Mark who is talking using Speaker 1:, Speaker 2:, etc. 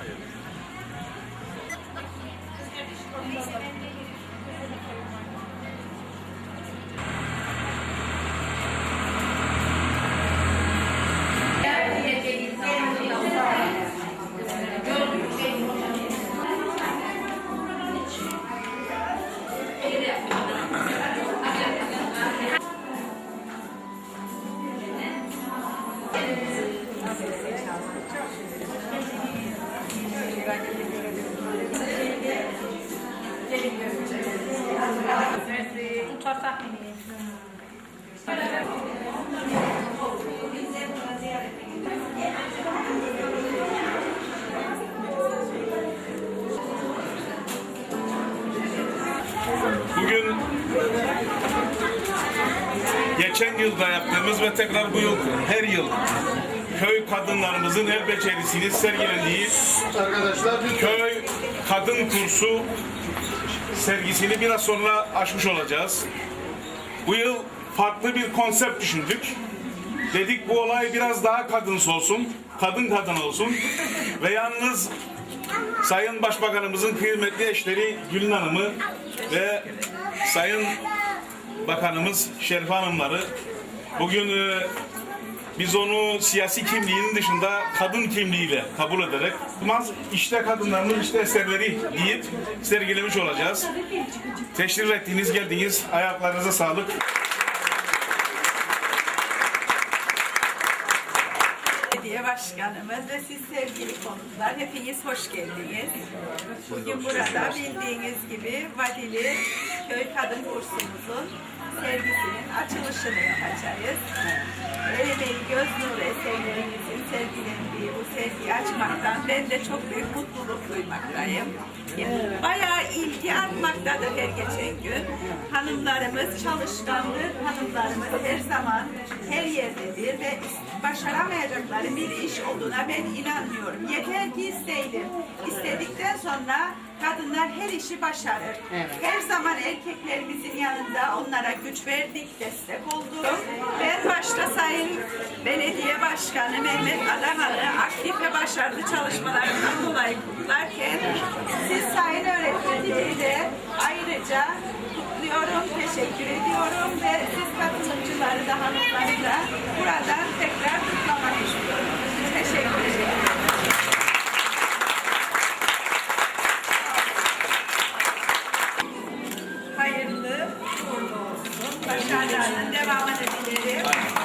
Speaker 1: Italian. Bugün geçen yılda yaptığımız ve tekrar bu yıl her yıl köy kadınlarımızın el becerisini sergilendiği
Speaker 2: Arkadaşlar
Speaker 1: köy kadın kursu sergisini biraz sonra açmış olacağız. Bu yıl farklı bir konsept düşündük. Dedik bu olay biraz daha kadınsı olsun, kadın kadın olsun ve yalnız Sayın Başbakanımızın kıymetli eşleri Gülün Hanım'ı ve Sayın Bakanımız Şerife Hanımları bugün e, biz onu siyasi kimliğinin dışında kadın kimliğiyle kabul ederek Maz işte kadınlarımız işte eserleri deyip sergilemiş olacağız. Teşrif ettiğiniz geldiğiniz ayaklarınıza sağlık.
Speaker 3: Belediye Başkanımız ve siz sevgili konuklar hepiniz hoş geldiniz. Bugün burada bildiğiniz gibi Vadili Köy Kadın Kursumuzun sergisinin açılışını yapacağız. Açmaktan ben de çok büyük mutluluk duymaktayım. Bayağı ilgi artmaktadır her geçen gün. Hanımlarımız çalışkandır, hanımlarımız her zaman her yerdedir ve başaramayacakları bir iş olduğuna ben inanmıyorum. Yeter ki isteyelim. İstedikten sonra kadınlar her işi başarır. Her zaman erkeklerimizin yanında onlara güç verdik, destek olduk. Ben başta Sayın Belediye Başkanı Mehmet Adanalı aktif ve başarılı çalışmalarından dolayı kutlarken siz Sayın Öğretmenliği de ayrıca kutluyorum, teşekkür ediyorum ve siz katılımcıları da hanımları da tekrar എന്റെ മാമൻ എന്റെ